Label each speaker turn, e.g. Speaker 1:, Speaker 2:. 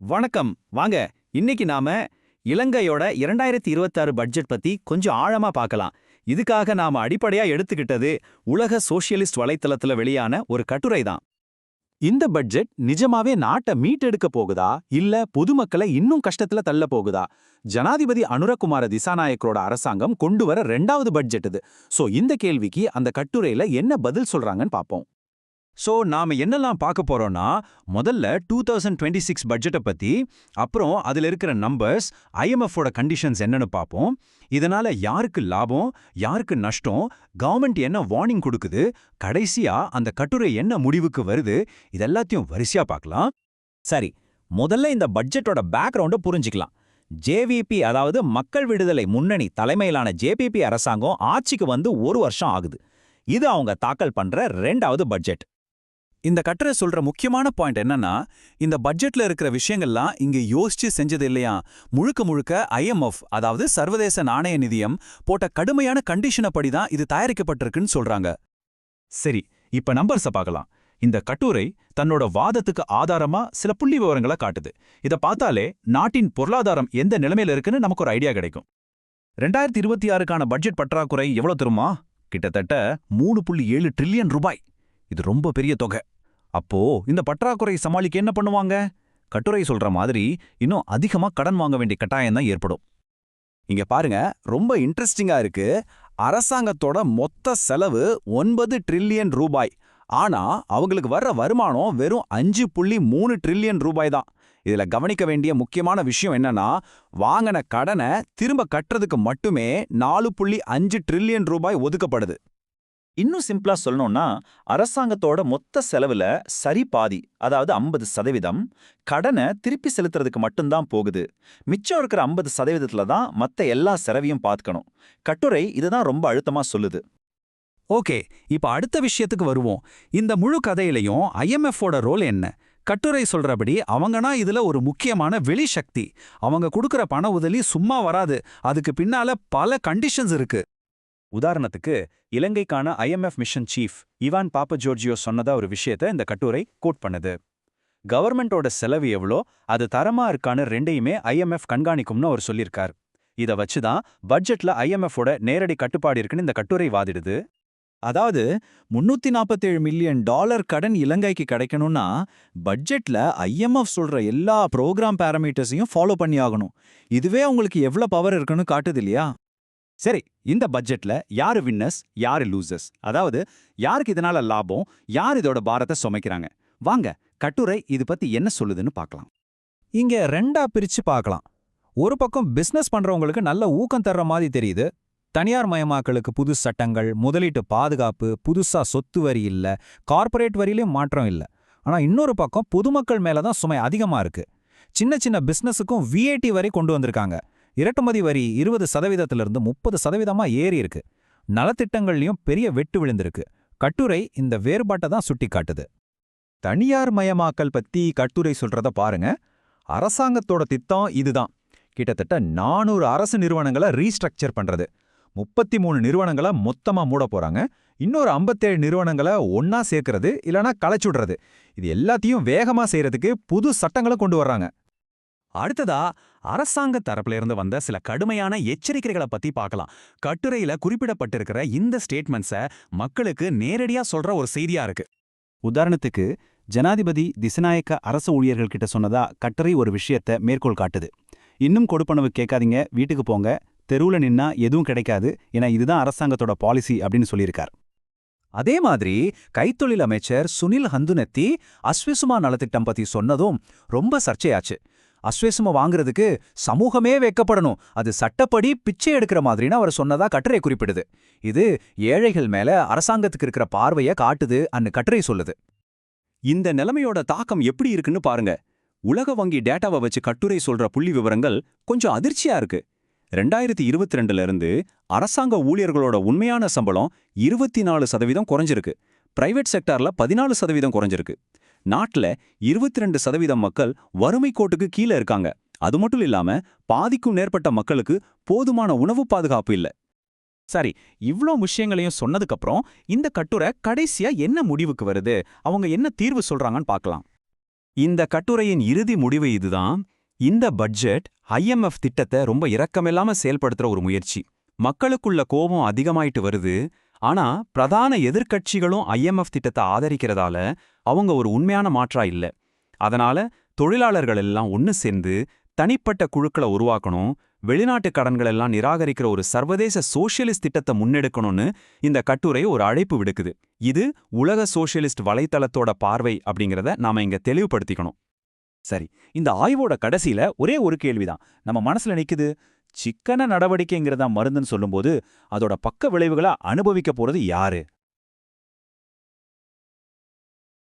Speaker 1: வணக்கம். வாங்க இன்னைக்கு நாம இலங்கையோட இரண்டாயிரத்தி இருபத்தாறு பட்ஜெட் பத்தி கொஞ்சம் ஆழமா பார்க்கலாம். இதுக்காக நாம அடிப்படையா எடுத்துக்கிட்டது உலக சோஷியலிஸ்ட் வலைத்தளத்துல வெளியான ஒரு கட்டுரை தான். இந்த பட்ஜெட் நிஜமாவே நாட்டை மீட்டெடுக்க போகுதா? இல்ல பொதுமக்களை இன்னும் கஷ்டத்துல தள்ள போகுதா? ஜனாதிபதி அனுரகுமார திசாநாயக்கரோட அரசாங்கம் கொண்டு வர ரெண்டாவது பட்ஜெட் இது. சோ இந்த கேள்விக்கு அந்த கட்டுரையில என்ன பதில் சொல்றாங்கன்னு பாப்போம் ஸோ நாம என்னெல்லாம் பார்க்க போறோம்னா முதல்ல டூ தௌசண்ட் டுவெண்ட்டி சிக்ஸ் பட்ஜெட்டை பத்தி அப்புறம் அதில் இருக்கிற நம்பர்ஸ் ஐஎம்எஃபோட கண்டிஷன்ஸ் என்னன்னு பார்ப்போம். இதனால யாருக்கு லாபம் யாருக்கு நஷ்டம் கவர்மெண்ட் என்ன வார்னிங் கொடுக்குது கடைசியா அந்த கட்டுரை என்ன முடிவுக்கு வருது இதெல்லாத்தையும் வரிசையா பார்க்கலாம். சரி முதல்ல இந்த பட்ஜெட்டோட பேக்ரவுண்டை புரிஞ்சுக்கலாம். ஜேவிபி அதாவது மக்கள் விடுதலை முன்னணி தலைமையிலான ஜேபிபி அரசாங்கம் ஆட்சிக்கு வந்து ஒரு வருஷம் ஆகுது. இது அவங்க தாக்கல் பண்ற ரெண்டாவது பட்ஜெட் இந்த கட்டுரை சொல்ற முக்கியமான பாயிண்ட் என்னன்னா இந்த பட்ஜெட்ல இருக்கிற விஷயங்கள்லாம் இங்க யோசிச்சு செஞ்சது இல்லையா? முழுக்க முழுக்க ஐஎம்எஃப் அதாவது சர்வதேச நாணய நிதியம் போட்ட கடுமையான கண்டிஷனை படி தான் இது தயாரிக்கப்பட்டிருக்குன்னு சொல்றாங்க. சரி இப்ப நம்பர்ஸ பார்க்கலாம். இந்த கட்டுரை தன்னோட வாதத்துக்கு ஆதாரமா சில புள்ளி விவரங்களை காட்டுது. இத பார்த்தாலே நாட்டின் பொருளாதாரம் எந்த நிலைமையில இருக்குன்னு நமக்கு ஒரு ஐடியா கிடைக்கும். ரெண்டாயிரத்தி இருபத்தி ஆறுக்கான பட்ஜெட் பற்றாக்குறை எவ்வளவு தருமா கிட்டத்தட்ட மூணு புள்ளி ஏழு ட்ரில்லியன் ரூபாய். இது ரொம்ப பெரிய தொகை. அப்போ இந்த பற்றாக்குறை சமாளிக்க என்ன பண்ணுவாங்க? கட்டுரை சொல்ற மாதிரி இன்னும் அதிகமா கடன் வாங்க வேண்டிய கட்டாயம் தான் ஏற்படும். இங்க பாருங்க ரொம்ப இன்ட்ரெஸ்டிங்கா இருக்கு. அரசாங்கத்தோட மொத்த செலவு ஒன்பது ட்ரில்லியன் ரூபாய். ஆனா அவங்களுக்கு வர்ற வருமானம் வெறும் அஞ்சு புள்ளி மூணு ட்ரில்லியன் ரூபாய் தான். இதுல கவனிக்க வேண்டிய முக்கியமான விஷயம் என்னன்னா வாங்கின கடனை திரும்ப கட்டுறதுக்கு மட்டுமே நாலு புள்ளி அஞ்சு ட்ரில்லியன் ரூபாய் ஒதுக்கப்படுது. இன்னும் சிம்பிளா சொல்லணும்னா அரசாங்கத்தோட மொத்த செலவுல சரி பாதி அதாவது ஐம்பது சதவீதம் கடனை திருப்பி செலுத்துறதுக்கு மட்டும்தான் போகுது. மிச்சம் இருக்கிற ஐம்பது சதவீதத்துல தான் மத்த எல்லா செலவையும் பார்த்துக்கணும். கட்டுரை இதுதான் ரொம்ப அழுத்தமா சொல்லுது. ஓகே இப்ப அடுத்த விஷயத்துக்கு வருவோம். இந்த முழு கதையிலையும் ஐஎம்எஃபோட ரோல் என்ன? கட்டுரை சொல்றபடி அவங்கனா இதுல ஒரு முக்கியமான வெளிசக்தி அவங்க கொடுக்கற பண உதவி சும்மா வராது. அதுக்கு பின்னால பல கண்டிஷன்ஸ் இருக்கு. உதாரணத்துக்கு இலங்கைக்கான ஐஎம்எஃப் மிஷன் சீஃப் இவான் பாப்ப ஜோர்ஜியோ சொன்னதா ஒரு விஷயத்த இந்த கட்டுரை கோட் பண்ணுது. கவர்மெண்டோட செலவு எவ்வளோ அது தரமா இருக்கான்னு ரெண்டையுமே ஐஎம்எஃப் கண்காணிக்கும்னு அவர் சொல்லியிருக்கார். இத வச்சுதான் பட்ஜெட்ல ஐஎம்எஃபோட நேரடி கட்டுப்பாடு இருக்குன்னு இந்த கட்டுரை வாதிடுது. அதாவது முன்னூத்தி நாற்பத்தேழு மில்லியன் டாலர் கடன் இலங்கைக்கு கிடைக்கணும்னா பட்ஜெட்ல ஐஎம்எஃப் சொல்ற எல்லா ப்ரோக்ராம் பேராமீட்டர்ஸையும் ஃபாலோ பண்ணி ஆகணும். இதுவே உங்களுக்கு எவ்வளவு பவர் இருக்குன்னு காட்டுது இல்லையா? சரி இந்த பட்ஜெட்ல யாரு வின்னர்ஸ் யாரு லூசர்ஸ் அதாவது யாருக்கு இதனால லாபம் யார் இதோட பாரத்தை சுமைக்கிறாங்க? வாங்க கட்டுரை இது பத்தி என்ன சொல்லுதுன்னு பார்க்கலாம். இங்க ரெண்டா பிரிச்சு பார்க்கலாம். ஒரு பக்கம் பிசினஸ் பண்றவங்களுக்கு நல்ல ஊக்கம் தர்ற மாதிரி தெரியுது. தனியார் மயமாக்கலுக்கு புது சட்டங்கள் முதலீட்டு பாதுகாப்பு புதுசா சொத்து வரி இல்ல கார்ப்பரேட் வரியிலையும் மாற்றம் இல்ல. ஆனா இன்னொரு பக்கம் பொதுமக்கள் மேல தான் சுமை அதிகமா இருக்கு. சின்ன சின்ன பிசினஸுக்கும் விஐடி வரை கொண்டு வந்திருக்காங்க. இரட்டுமதி வரி இருபது சதவீதத்திலிருந்து முப்பது சதவீதமா ஏறி இருக்கு. நலத்திட்டங்கள்லயும் பெரிய வெட்டு விழுந்திருக்கு. கட்டுரை இந்த வேறுபாட்டை தான் சுட்டி காட்டுது தனியார் மயமாக்கல் பத்தி கட்டுரை சொல்றத பாருங்க. அரசாங்கத்தோட திட்டம் இதுதான். கிட்டத்தட்ட நானூறு அரசு நிறுவனங்களை ரீஸ்ட்ரக்சர் பண்றது. முப்பத்தி மூணு நிறுவனங்களை மொத்தமா மூட போறாங்க. இன்னொரு ஐம்பத்தேழு நிறுவனங்களை ஒன்னா சேர்க்கறது இல்லனா களைச்சுடுறது. இது எல்லாத்தையும் வேகமா செய்யறதுக்கு புது சட்டங்களை கொண்டு வர்றாங்க. அடுத்ததா அரசாங்க தரப்புல இருந்து வந்த சில கடுமையான எச்சரிக்கைகளை பத்தி பார்க்கலாம். கட்டுரையில குறிப்பிடப்பட்டிருக்கிற இந்த ஸ்டேட்மெண்ட்ஸ மக்களுக்கு நேரடியா சொல்ற ஒரு செய்தியா இருக்கு. உதாரணத்துக்கு ஜனாதிபதி திசநாயக்க அரசு ஊழியர்கள் கிட்ட சொன்னதா கட்டுரை ஒரு விஷயத்த மேற்கோள் காட்டுது. இன்னும் கொடுப்பனவு கேட்காதீங்க வீட்டுக்கு போங்க தெருவுல நின்னா எதுவும் கிடைக்காது ஏன்னா இதுதான் அரசாங்கத்தோட பாலிசி அப்படின்னு சொல்லியிருக்கார். அதே மாதிரி கைத்தொழில் அமைச்சர் சுனில் ஹந்துநெத்தி அஸ்விசுமா நலத்திட்டம் பத்தி சொன்னதும் ரொம்ப சர்ச்சையாச்சு. அஸ்வேசும வாங்குறதுக்கு சமூகமே வைக்கப்படணும் அது சட்டப்படி பிச்சை எடுக்கிற மாதிரின்னு அவர் சொன்னதா கட்டுரை குறிப்பிடுது. இது ஏழைகள் மேல அரசாங்கத்துக்கு இருக்கிற பார்வைய காட்டுது அன்னு கட்டுரை சொல்லுது. இந்த நிலைமையோட தாக்கம் எப்படி இருக்குன்னு பாருங்க. உலக வங்கி டேட்டாவை வச்சு கட்டுரை சொல்ற புள்ளி விவரங்கள் கொஞ்சம் அதிர்ச்சியா இருக்கு. ரெண்டாயிரத்தி இருபத்தி ரெண்டுல இருந்து அரசாங்க ஊழியர்களோட உண்மையான சம்பளம் இருபத்தி நாலு சதவீதம் குறைஞ்சிருக்கு. பிரைவேட் செக்டார்ல பதினாலு சதவீதம் குறைஞ்சிருக்கு. நாட்டுல இருபத்தி ரெண்டு சதவீதம் மக்கள் வறுமை கோட்டுக்கு கீழே இருக்காங்க. அது மட்டும் இல்லாம பாதிக்கும் நேர்பட்ட மக்களுக்கு போதுமான உணவு பாதுகாப்பு இல்ல. சரி இவ்ளோ விஷயங்களையும் சொன்னதுக்கப்புறம் இந்த கட்டுரை கடைசியா என்ன முடிவுக்கு வருது? அவங்க என்ன தீர்வு சொல்றாங்கன்னு பார்க்கலாம்.
Speaker 2: இந்த கட்டுரையின் இறுதி முடிவு இதுதான். இந்த பட்ஜெட் ஐஎம்எஃப் திட்டத்தை ரொம்ப இரக்கமில்லாம செயல்படுத்துற ஒரு முயற்சி. மக்களுக்குள்ள கோபம் அதிகமாயிட்டு வருது. ஆனா பிரதான எதிர்க்கட்சிகளும் ஐஎம்எஃப் திட்டத்தை ஆதரிக்கிறதால அவங்க ஒரு உண்மையான மாற்றா இல்ல. அதனால தொழிலாளர்கள் எல்லாம் ஒன்னு சேர்ந்து தனிப்பட்ட குழுக்களை உருவாக்கணும் வெளிநாட்டு கடன்கள் எல்லாம் நிராகரிக்கிற ஒரு சர்வதேச சோசியலிஸ்ட் திட்டத்தை முன்னெடுக்கணும்னு இந்த கட்டுரை ஒரு அழைப்பு விடுக்குது. இது உலக சோசியலிஸ்ட் வலைத்தளத்தோட பார்வை அப்படிங்கறத நாம இங்க தெளிவுபடுத்திக்கணும்.
Speaker 3: சரி இந்த ஆய்வோட கடைசியில ஒரே ஒரு கேள்விதான். நம்ம மனசுல நிக்குது சிக்கன நடவடிக்கைங்கிறதா மருந்துன்னு சொல்லும்போது அதோட பக்க விளைவுகளை அனுபவிக்க போறது யாரு?